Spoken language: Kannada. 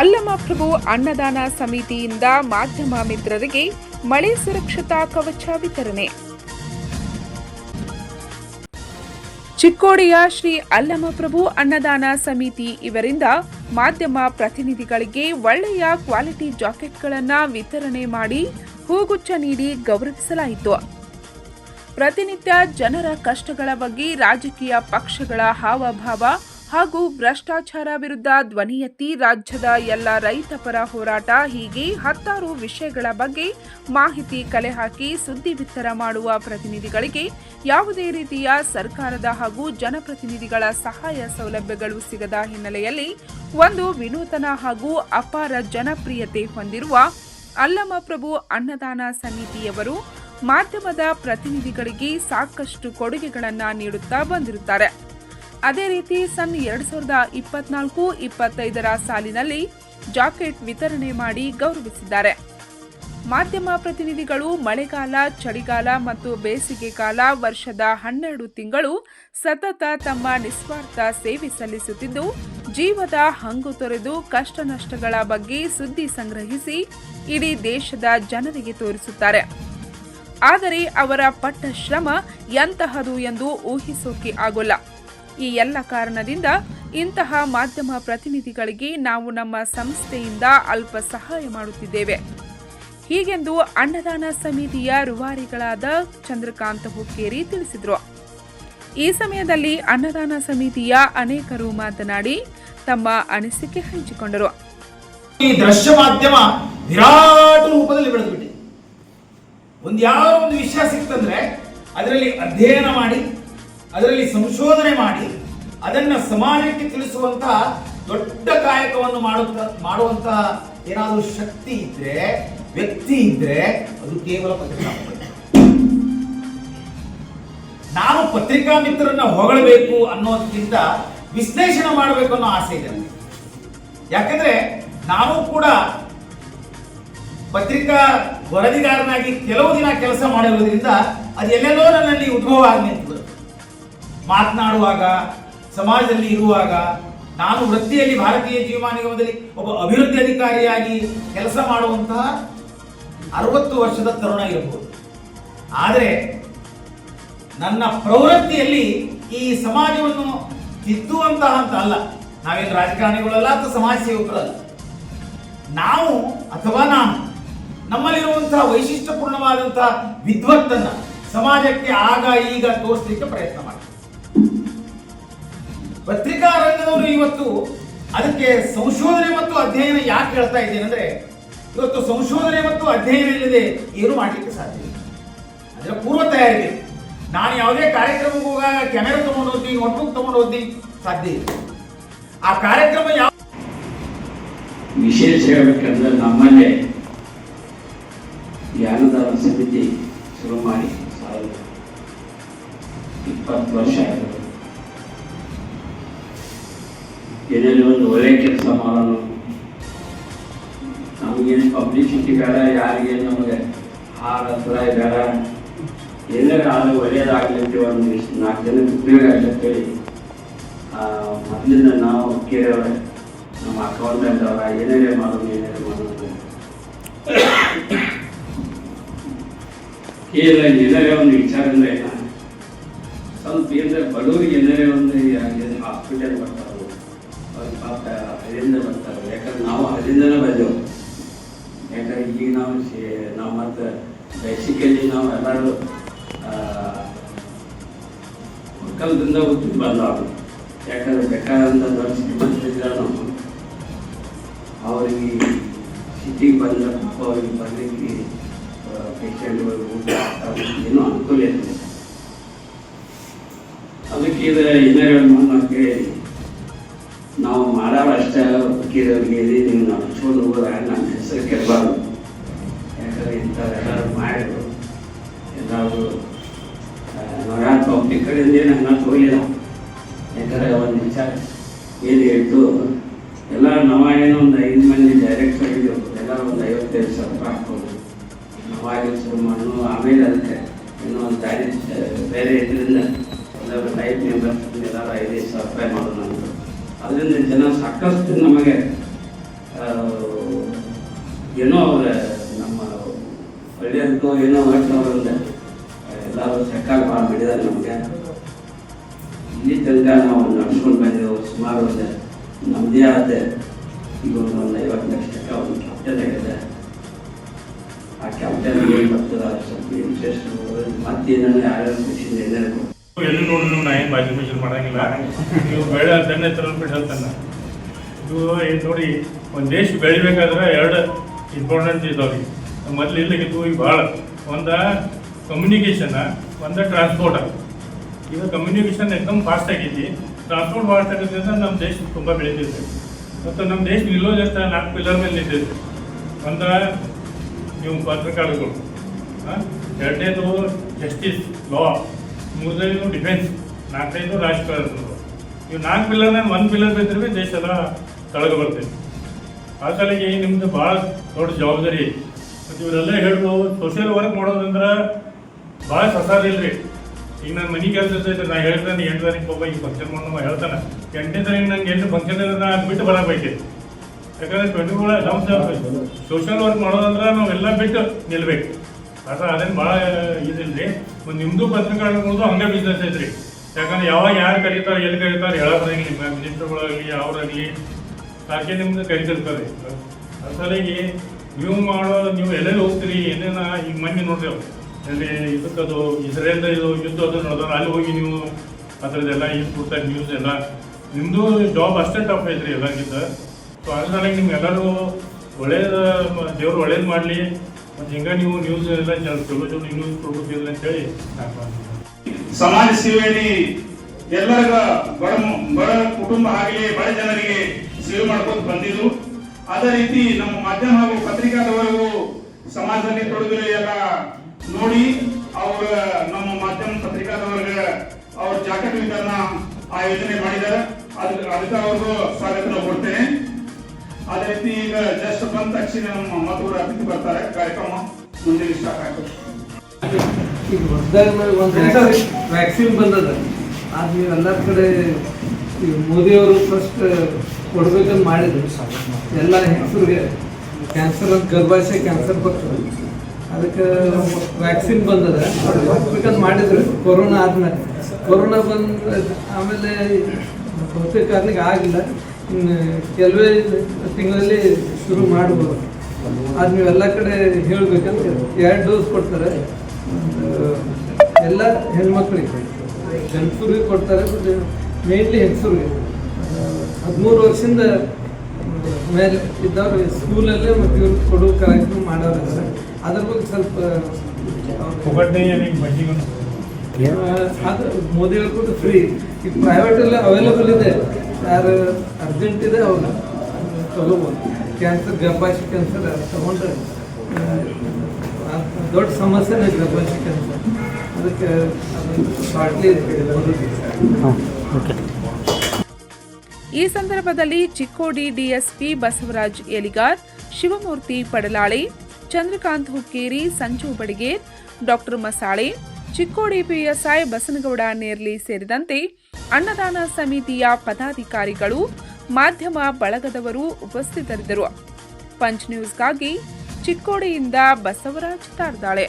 ಅಲ್ಲಮ ಪ್ರಭು ಅನ್ನದಾನ ಸಮಿತಿಯಿಂದ ಮಾಧ್ಯಮ ಮಿತ್ರರಿಗೆ ಮಳೆ ಸುರಕ್ಷತಾ ಕವಚ ವಿತರಣೆ. ಚಿಕ್ಕೋಡಿಯ ಶ್ರೀ ಅಲ್ಲಮಪ್ರಭು ಅನ್ನದಾನ ಸಮಿತಿ ಇವರಿಂದ ಮಾಧ್ಯಮ ಪ್ರತಿನಿಧಿಗಳಿಗೆ ಒಳ್ಳೆಯ ಕ್ವಾಲಿಟಿ ಜಾಕೆಟ್ಗಳನ್ನು ವಿತರಣೆ ಮಾಡಿ ಹೂಗುಚ್ಛ ನೀಡಿ ಗೌರವಿಸಲಾಯಿತು. ಪ್ರತಿನಿತ್ಯ ಜನರ ಕಷ್ಟಗಳ ಬಗ್ಗೆ ರಾಜಕೀಯ ಪಕ್ಷಗಳ ಹಾವಭಾವ ಹಾಗೂ ಭ್ರಷ್ಟಾಚಾರ ವಿರುದ್ಧ ಧ್ವನಿ ಎತ್ತಿ ರಾಜ್ಯದ ಎಲ್ಲ ರೈತ ಪರ ಹೋರಾಟ, ಹೀಗೆ ಹತ್ತಾರು ವಿಷಯಗಳ ಬಗ್ಗೆ ಮಾಹಿತಿ ಕಲೆ ಹಾಕಿ ಸುದ್ದಿ ಬಿತ್ತರ ಮಾಡುವ ಪ್ರತಿನಿಧಿಗಳಿಗೆ ಯಾವುದೇ ರೀತಿಯ ಸರ್ಕಾರದ ಹಾಗೂ ಜನಪ್ರತಿನಿಧಿಗಳ ಸಹಾಯ ಸೌಲಭ್ಯಗಳು ಸಿಗದ ಹಿನ್ನೆಲೆಯಲ್ಲಿ ಒಂದು ವಿನೂತನ ಹಾಗೂ ಅಪಾರ ಜನಪ್ರಿಯತೆ ಹೊಂದಿರುವ ಅಲ್ಲಮಪ್ರಭು ಅನ್ನದಾನ ಸಮಿತಿಯವರು ಮಾಧ್ಯಮದ ಪ್ರತಿನಿಧಿಗಳಿಗೆ ಸಾಕಷ್ಟು ಕೊಡುಗೆಗಳನ್ನು ನೀಡುತ್ತಾ ಬಂದಿರುತ್ತಾರೆ. ಅದೇ ರೀತಿ ಸನ್ ಎರಡ್ ಸಾವಿರದ ಇಪ್ಪತ್ನಾಲ್ಕು, ಇಪ್ಪತ್ತೈದರ ಸಾಲಿನಲ್ಲಿ ಜಾಕೆಟ್ ವಿತರಣೆ ಮಾಡಿ ಗೌರವಿಸಿದ್ದಾರೆ. ಮಾಧ್ಯಮ ಪ್ರತಿನಿಧಿಗಳು ಮಳೆಗಾಲ, ಚಳಿಗಾಲ ಮತ್ತು ಬೇಸಿಗೆ ಕಾಲ ವರ್ಷದ ಹನ್ನೆರಡು ತಿಂಗಳು ಸತತ ತಮ್ಮ ನಿಸ್ವಾರ್ಥ ಸೇವೆ ಸಲ್ಲಿಸುತ್ತಿದ್ದು, ಜೀವದ ಹಂಗು ತೊರೆದು ಕಷ್ಟ ನಷ್ಟಗಳ ಬಗ್ಗೆ ಸುದ್ದಿ ಸಂಗ್ರಹಿಸಿ ಇಡೀ ದೇಶದ ಜನರಿಗೆ ತೋರಿಸುತ್ತಾರೆ. ಆದರೆ ಅವರ ಪಟ್ಟ ಶ್ರಮ ಎಂತಹದು ಎಂದು ಊಹಿಸೋಕೆ ಆಗೋಲ್ಲ. ಈ ಎಲ್ಲ ಕಾರಣದಿಂದ ಇಂತಹ ಮಾಧ್ಯಮ ಪ್ರತಿನಿಧಿಗಳಿಗೆ ನಾವು ನಮ್ಮ ಸಂಸ್ಥೆಯಿಂದ ಅಲ್ಪ ಸಹಾಯ ಮಾಡುತ್ತಿದ್ದೇವೆ. ಹೀಗೆಂದು ಅನ್ನದಾನ ಸಮಿತಿಯ ರುವಾರಿಗಳಾದ ಚಂದ್ರಕಾಂತ ಹುಕ್ಕೇರಿ ತಿಳಿಸಿದರು. ಈ ಸಮಯದಲ್ಲಿ ಅನ್ನದಾನ ಸಮಿತಿಯ ಅನೇಕರು ಮಾತನಾಡಿ ತಮ್ಮ ಅನಿಸಿಕೆ ಹಂಚಿಕೊಂಡರು. ಈ ದೃಶ್ಯ ಮಾಧ್ಯಮ ವಿರಾಟ ರೂಪದಲ್ಲಿ ಬೆಳೆದ್ಬಿಟ್ಟಿದೆ. ಒಂದು ಯಾವ ಒಂದು ವಿಷಯ ಸಿಕ್ತಂದ್ರೆ ಅದರಲ್ಲಿ ಅಧ್ಯಯನ ಮಾಡಿ ಅದರಲ್ಲಿ ಸಂಶೋಧನೆ ಮಾಡಿ ಅದನ್ನ ಸಮಾಜಕ್ಕೆ ತಿಳಿಸುವಂತಹ ದೊಡ್ಡ ಕಾಯಕವನ್ನು ಮಾಡುತ್ತ ಮಾಡುವಂತಹ ಏನಾದರೂ ಶಕ್ತಿ ಇದ್ರೆ, ವ್ಯಕ್ತಿ ಇದ್ರೆ ಅದು ಕೇವಲ ಪತ್ರಿಕಾ. ನಾನು ಪತ್ರಿಕಾ ಮಿತ್ರರನ್ನ ಹೊಗಳಬೇಕು ಅನ್ನೋದಕ್ಕಿಂತ ವಿಶ್ಲೇಷಣೆ ಮಾಡಬೇಕು ಅನ್ನೋ ಆಸೆ ಇದೆ ಯಾಕಂದ್ರೆ ನಾನು ಕೂಡ ಪತ್ರಿಕಾ ವರದಿಗಾರನಾಗಿ ಕೆಲವು ದಿನ ಕೆಲಸ ಮಾಡಿರೋದ್ರಿಂದ ಅದು ಎಲ್ಲೆಲ್ಲೋ ನನ್ನಲ್ಲಿ ಉದ್ಭವ ಆಗಿ ಮಾತನಾಡುವಾಗ, ಸಮಾಜದಲ್ಲಿ ಇರುವಾಗ, ನಾನು ವೃತ್ತಿಯಲ್ಲಿ ಭಾರತೀಯ ಜೀವಮಾನ ನಿಗಮದಲ್ಲಿ ಒಬ್ಬ ಅಭಿವೃದ್ಧಿ ಅಧಿಕಾರಿಯಾಗಿ ಕೆಲಸ ಮಾಡುವಂತಹ ಅರವತ್ತು ವರ್ಷದ ತರುಣ ಇರಬಹುದು. ಆದರೆ, ನನ್ನ ಪ್ರವೃತ್ತಿಯಲ್ಲಿ ಈ ಸಮಾಜವನ್ನು ತಿದ್ದುವಂತಹ ಅಂತ ಅಲ್ಲ. ನಾವೇನು ರಾಜಕಾರಣಿಗಳಲ್ಲ ಅಥವಾ ಸಮಾಜ ಸೇವಕರಲ್ಲ. ನಾವು ಅಥವಾ ನಾನು ನಮ್ಮಲ್ಲಿರುವಂತಹ ವೈಶಿಷ್ಟ್ಯಪೂರ್ಣವಾದಂತಹ ವಿದ್ವತ್ತನ್ನು ಸಮಾಜಕ್ಕೆ ಆಗ ಈಗ ತೋರಿಸಲಿಕ್ಕೆ ಪ್ರಯತ್ನ ಮಾಡಿ ಪತ್ರಿಕಾ ರಂಗದವರು ಇವತ್ತು ಅದಕ್ಕೆ ಸಂಶೋಧನೆ ಮತ್ತು ಅಧ್ಯಯನ ಯಾಕೆ ಹೇಳ್ತಾ ಇದ್ದೇನೆ ಅಂದ್ರೆ, ಇವತ್ತು ಸಂಶೋಧನೆ ಮತ್ತು ಅಧ್ಯಯನ ಇಲ್ಲದೆ ಏನು ಮಾಡಲಿಕ್ಕೆ ಸಾಧ್ಯ ಇಲ್ಲ. ಅದರ ಪೂರ್ವ ತಯಾರಿ ನಾನು ಯಾವುದೇ ಕಾರ್ಯಕ್ರಮಕ್ಕೆ ಹೋಗಾಗ ಕ್ಯಾಮೆರಾ ತಗೊಂಡು ಹೋದ್ವಿ ನೋಟ್ಬುಕ್ ತಗೊಂಡು ಹೋದ್ವಿ ಸಾಧ್ಯ ಇಲ್ಲ. ಆ ಕಾರ್ಯಕ್ರಮ ಯಾವ ವಿಶೇಷ ಹೇಳ್ಬೇಕಂದ್ರೆ ನಮ್ಮಲ್ಲೇ ಜ್ಞಾನದಾನ ಸಮಿತಿ ಶುರು ಮಾಡಿ ಸಾವಿರದ ಇಪ್ಪತ್ತು ವರ್ಷ ಆಗಿದೆ. ಏನೇನು ಒಂದು ಒಳ್ಳೆ ಕೆಲಸ ಮಾಡೋಣ ನಮಗೇನು ಪಬ್ಲಿಸಿಟಿ ಬೇಡ, ಯಾರಿಗೇನು ನಮಗೆ ಹಾರ ಸುರಾಯಿ ಬೇಡ. ಎಲ್ಲರ ಆದರೂ ಒಳ್ಳೆಯದಾಗಲಿ ಅಂತ ಒಂದು ನಾಲ್ಕು ಜನಕ್ಕೆ ಉಪಯೋಗ ಆಗಲಿ ಅಂತೇಳಿ ಮೊದಲಿಂದ ನಾವು ಕೇಳೋರೆ ನಮ್ಮ ಅಕೌಂಟೆಂಟ್ ಅವರ, ಏನೇನೇ ಮಾಡೋದು ಏನೇನೇ ಮಾಡೋದು ಕೇಳ ಏನಾರೇ ಒಂದು ವಿಚಾರ ಏನ ಸ್ವಲ್ಪ ಏನಾರ ಬಡವರಿಗೆ ಏನಾರೇ ಒಂದು ಹಾಸ್ಪಿಟಲ್ ಬರ್ತಾರೆ. ಅವ್ರ ಪಾಪ ಅಲ್ಲಿಂದ ಬರ್ತಾರೆ ಯಾಕಂದ್ರೆ ನಾವು ಅಲ್ಲಿಂದನೇ ಬಂದೆವು ಯಾಕಂದ್ರೆ ಈಗ ನಾವು ನಾವು ಮತ್ತೆ ಬೇಸಿಕಲಿ ನಾವು ಎಲ್ಲರೂ ಒಕ್ಕಲದಿಂದ ಹುಟ್ಟಿ ಬಂದವರು. ಯಾಕಂದ್ರೆ ಬೇಕಾದಂಥ ದೊಡ್ಡ ಶ್ರೀಮಂತರಿಲ್ಲ ನಾವು ಅವರಿಗೆ ಸಿಟಿಗೆ ಬಂದ ಅವ್ರಿಗೆ ಬರಲಿಕ್ಕೆ ಪೇಷಂಟ್ಗಳು ಏನೂ ಅನುಕೂಲ ಇರ್ತದೆ ಅದಕ್ಕೆ ಇದು ನಾವು ಮಾಡೋರು ಅಷ್ಟೇ ವಕೀಲರಿಗೆ ಇದು ನೀವು ನಡ್ಸ್ಕೊಂಡು ಹೋದ್ರೆ ನಮ್ಮ ಹೆಸರು ಕೆಡಬಾರ್ದು. ಯಾಕಂದ್ರೆ ಇಂಥವೆಲ್ಲರೂ ಮಾಡಿದ್ರು. ಎಲ್ಲರೂ ನಾವು ಯಾರು ಪಬ್ಲಿಕ್ ಕಡೆಯಿಂದ ಏನು ತೋಲಿಲ್ಲ ಯಾಕಂದ್ರೆ ಒಂದು ವಿಚಾರ ಏನು ಹೇಳ್ತು? ಎಲ್ಲ ನಾವ ಏನೋ ಒಂದು ಐದು ಮಂದಿ ಡೈರೆಕ್ಟ್ ಆಗಿದ್ದೆವು ಎಲ್ಲ ಒಂದು ಐವತ್ತೈದು ಸಾವಿರ ರೂಪಾಯಿ ಹಾಕೋದು ನಾವಾಗಿ ಶುರು ಮಾಡೋ ಆಮೇಲೆ ಅದಕ್ಕೆ ಇನ್ನೊಂದು ಒಂದು ಬೇರೆ ಇದರಿಂದ ಎಲ್ಲರೂ ಲೈಫ್ ಮೆಂಬರ್ಸ್ ಎಲ್ಲರೂ ಐದೈದು ಸಾವಿರ ರೂಪಾಯಿ ಅಂತ ಅದರಿಂದ ಜನ ಸಾಕಷ್ಟು ನಮಗೆ ಏನೋ ಅವರ ನಮ್ಮ ಒಳ್ಳೆಯದಕ್ಕೋ ಏನೋ ಮಾಡ್ಕೊಂಡ್ರೆ ಎಲ್ಲರೂ ಸರ್ಕಾರ ಭಾಳ ಮಾಡಿದ್ದಾರೆ ನಮಗೆ. ಇಲ್ಲಿ ತನಕ ನಾವು ನಡ್ಸ್ಕೊಂಡು ಬಂದೆವು ಸುಮಾರು ಒಂದು ನಮ್ಮದೇ ಆದ ಈಗ ಒಂದು ಐವತ್ತು ಲಕ್ಷ ತನಕ ಒಂದು ಕ್ಯಾಪ್ಟನ್ ಆಗಿದೆ. ಆ ಕ್ಯಾಪ್ಟನ್ ಏನು ಬರ್ತದೆ ಸ್ವಲ್ಪ ಇಂಟ್ರೆಸ್ಟ್ ಮತ್ತೇನೋ ಯಾರ್ಯಾರು ಖುಷಿ ಏನಾರು ಎಲ್ಲಿ ನೋಡಿದ್ರು ನಾ ಏನು ಬಾಜು ಮಿಷನ್ ಮಾಡಂಗಿಲ್ಲ. ನೀವು ಬೆಳೆ ದಣ್ಣೆ ಬಿಟ್ಟು ಹೇಳ್ತಾನೆ. ಇದು ಏನು ನೋಡಿ, ಒಂದು ದೇಶ ಬೆಳಿಬೇಕಾದ್ರೆ ಎರಡು ಇಂಪಾರ್ಟೆಂಟ್ ಇದಾವೆ. ಮೊದ್ಲು ಇಲ್ಲಿಗಿದ್ದು ಈಗ ಭಾಳ. ಒಂದು ಕಮ್ಯುನಿಕೇಷನ್ ಒಂದು ಟ್ರಾನ್ಸ್ಪೋರ್ಟ್ ಈಗ ಕಮ್ಯುನಿಕೇಷನ್ ಎಕ್ದಮ್ ಫಾಸ್ಟ್ ಆಗೈತಿ. ಟ್ರಾನ್ಸ್ಪೋರ್ಟ್ ಆಗೋದ್ರಿಂದ ನಮ್ಮ ದೇಶ ತುಂಬ ಬೆಳೀತೈತೆ. ಮತ್ತು ನಮ್ಮ ದೇಶ ನಿಲ್ಲೋದಷ್ಟ ನಾಲ್ಕು ಪಿಲ್ಲರ್ ಮೇಲೆ ನಿಂತೈತೆ. ಒಂದು ನೀವು ಪತ್ರಕಾರಗಳು ಎರಡನೇದು ಜಸ್ಟಿಸ್ ಲಾ ಮೂರನೇದು ಡಿಫೆನ್ಸ್ ನಾಲ್ಕನೇದು ರಾಜಕಾರಣ ಇವು ನಾಲ್ಕು ಪಿಲ್ಲರ್ ನಾನು ಒಂದು ಪಿಲ್ಲರ್ ಬಿದ್ದರೆ ದೇಶ ಎಲ್ಲ ಕೆಳಗೆ ಬರ್ತೈತೆ. ಆ ಸಲಿಗೆ ನಿಮ್ದು ಭಾಳ ದೊಡ್ಡ ಜವಾಬ್ದಾರಿ ಮತ್ತು ಇವರೆಲ್ಲ ಹೇಳ್ಬೋದು ಸೋಷಿಯಲ್ ವರ್ಕ್ ಮಾಡೋದಂದ್ರೆ ಭಾಳ ಸಸಾರ ಇಲ್ರಿ. ಈಗ ನನ್ನ ಮನೆ ಕೆಲಸ ಇರ್ತೈತೆ ನಾ ಹೇಳ್ತಾನೆ ಎಂಟು ತಾರೀಕು ಒಬ್ಬ ಈಗ ಫಂಕ್ಷನ್ ಮಾಡೋ ಹೇಳ್ತಾನೆ. ಎಂಟನೇ ತಾರೀಕು ನಂಗೆ ಎಂಟು ಫಂಕ್ಷನ್ ನಾ ಬಿಟ್ಟು ಬರಬೇಕೈತಿ ಯಾಕಂದ್ರೆ ಟ್ವೆಂಟಿ ಫೋರ್ ಸೋಷಿಯಲ್ ವರ್ಕ್ ಮಾಡೋದಂದ್ರೆ ನಾವೆಲ್ಲ ಬಿಟ್ಟು ನಿಲ್ಬೇಕು. ಅದ ಅದೇನು ಭಾಳ ಇದಿಲ್ರಿ. ಒಂದು ನಿಮ್ಮದು ಪತ್ರಿಕಾಗೋದು ಹಂಗೆ ಬಿಸ್ನೆಸ್ ಐತ್ರಿ. ಯಾಕಂದ್ರೆ ಯಾವಾಗ ಯಾರು ಕರೀತಾರೆ, ಎಲ್ಲಿ ಕರೀತಾರೆ ಹೇಳೋದ್ರಾಗಲಿ ನಿಮ್ಮ ಮಿನಿಸ್ಟರ್ಗಳಾಗಲಿ, ಅವರಾಗಲಿ ಸಾಕೆ ನಿಮ್ಗೆ ಕರಿತಿರ್ತಾರೆ? ಅಸಲಿಗೆ ಸಲಿಗೆ ನೀವು ಮಾಡೋ, ನೀವು ಎಲ್ಲೆಲ್ಲಿ ಹೋಗ್ತೀರಿ, ಏನೇನ, ಈಗ ಮೊನ್ನೆ ನೋಡ್ರಿ ಅವ್ರು. ಎಲ್ಲಿ ಇದಕ್ಕದು ಇಸ್ರೇಲ್ ಇದು ಯುದ್ಧ ಅದು ನೋಡಿದ್ರೆ ಅಲ್ಲಿ ಹೋಗಿ ನೀವು ಅದ್ರದ್ದೆಲ್ಲ ಈ ಕೊಡ್ತಾರೆ ನ್ಯೂಸ್ ಎಲ್ಲ. ನಿಮ್ಮದು ಜಾಬ್ ಅಷ್ಟೇ ಟಫ್ ಐತ್ರಿ ಎಲ್ಲರಿಗಿಂತ ಸೊ ಅದ್ರ ನಿಮ್ಗೆ ಎಲ್ಲರೂ ಒಳ್ಳೇದು ದೇವ್ರು ಒಳ್ಳೇದು ಮಾಡಲಿ. ನ್ಯೂಸ್ ಎಲ್ಲ ಸಮಾಜ ಸೇವೆಯಲ್ಲಿ ಎಲ್ಲರಿಗ ಬಡ ಬಡ ಕುಟುಂಬ ಆಗಲಿ ಬಡ ಜನರಿಗೆ ಸೇವೆ ಮಾಡ್ಕೊಂಡು ಬಂದಿದ್ರು ಅದೇ ರೀತಿ ನಮ್ಮ ಮಾಧ್ಯಮ ಹಾಗೂ ಪತ್ರಿಕಾದವರೆಗೂ ಸಮಾಜದಲ್ಲಿ ತೊಡಗಿರೋ ಎಲ್ಲ ನೋಡಿ ಅವರ ನಮ್ಮ ಮಾಧ್ಯಮ ಪತ್ರಿಕಾದವರಿಗೆ ಅವ್ರ ಜಾಕೆಟ್ ವಿತರಣ ಆ ಯೋಜನೆ ಮಾಡಿದ್ದಾರೆ ಅದಕ್ಕೆ ಅವ್ರಿಗೂ ಸ್ವಾಗತ ಕೊಡ್ತೇನೆ. ಅದೇ ರೀತಿ ಈಗ ಜಸ್ಟ್ ಬಂದ ತಕ್ಷಣ ನಮ್ಮ ಮಧುರ ಅತಿಥಿ ಬರ್ತಾರೆ. ಕಾರ್ಯಕ್ರಮ ಮುಂದೆ ಸ್ಟಾರ್ಟ್ ಆಗ್ತದೆ ಈಗ ಹೊಸದಾಗಿ ಒಂದು ವ್ಯಾಕ್ಸಿನ್ ಬಂದದ. ಅದು ನೀವು ಎಲ್ಲರ ಕಡೆ ಈಗ ಮೋದಿಯವರು ಫಸ್ಟ್ ಕೊಡ್ಬೇಕಂತ ಮಾಡಿದ್ರು. ಎಲ್ಲ ಹೆಂಗಸರಿಗೆ ಕ್ಯಾನ್ಸರ್ ಅಂತ ಗರ್ಭಾಶಯ ಕ್ಯಾನ್ಸರ್ ಬರ್ತದೆ ಅದಕ್ಕೆ ವ್ಯಾಕ್ಸಿನ್ ಬಂದದ. ಕೊಡ್ಬೇಕಂತ ಹಾಕ್ಬೇಕಂತ ಮಾಡಿದ್ರು. ಕೊರೋನಾ ಆದ್ಮೇಲೆ. ಕೊರೋನಾ ಬಂದ ಆಮೇಲೆ ಬಹುತೇಕ ಆಗಲಿಕ್ಕೆ ಆಗಿಲ್ಲ. ಇನ್ನು ಕೆಲವೇ ತಿಂಗಳಲ್ಲಿ ಶುರು ಮಾಡ್ಬೋದು. ಅದು ನೀವೆಲ್ಲ ಕಡೆ ಹೇಳ್ಬೇಕಂತ ಎರಡು ಡೋಸ್ ಕೊಡ್ತಾರೆ. ಎಲ್ಲ ಹೆಣ್ಮಕ್ಳಿಗೆ. ಹೆಣ್ಸೂರಿಗೆ ಕೊಡ್ತಾರೆ ಬಟ್ ಮೇನ್ಲಿ ಹೆಣ್ಸೂರಿಗೆ ಹದಿಮೂರು ವರ್ಷದಿಂದ ಮೇಲೆ ಇದ್ದವ್ರು ಸ್ಕೂಲಲ್ಲೇ ಮತ್ತು ಇವ್ರು ಕೊಡೋ ಕಾರ್ಯಕ್ರಮ ಮಾಡೋರು ಅದ್ರ ಬಗ್ಗೆ ಸ್ವಲ್ಪ ಅದು ಮೋದಿ ಹೇಳ್ಕೊಟ್ಟು ಫ್ರೀ ಈಗ ಪ್ರೈವೇಟಲ್ಲೇ ಅವೈಲೇಬಲ್ ಇದೆ. ಯಾರು ಅರ್ಜೆಂಟ್ ಇದೆ, ಅವ್ರು ತಗೋಬೋದು. ಕ್ಯಾನ್ಸರ್ ಗರ್ಭಾಶಯ ಕ್ಯಾನ್ಸರ್ ತಗೊಂಡ್ರೆ ದೊಡ್ಡ ಸಮಸ್ಯೆನೇ ಗರ್ಭಾಶಯ ಕ್ಯಾನ್ಸರ್ ಅದಕ್ಕೆ ಅದು ಬಾಟ್ಲಿ ಈ ಸಂದರ್ಭದಲ್ಲಿ Chikkodi DSP Basavaraj Eligar Shivamurthy Padalali, Chandrakant Hukkeri, Sanju Badiger, doctor Masale, Chikkodi PSI Basanagouda Nerli ಸೇರಿದಂತೆ ಅನ್ನದಾನ ಸಮಿತಿಯ ಪದಾಧಿಕಾರಿಗಳು ಮಾಧ್ಯಮ ಬಳಗದವರು ಉಪಸ್ಥಿತರಿದ್ದರು. ಪಂಚ್ ನ್ಯೂಸ್ಗಾಗಿ ಚಿಕ್ಕೋಡಿಯಿಂದ ಬಸವರಾಜ್ ತಾರ್ದಾಳೆ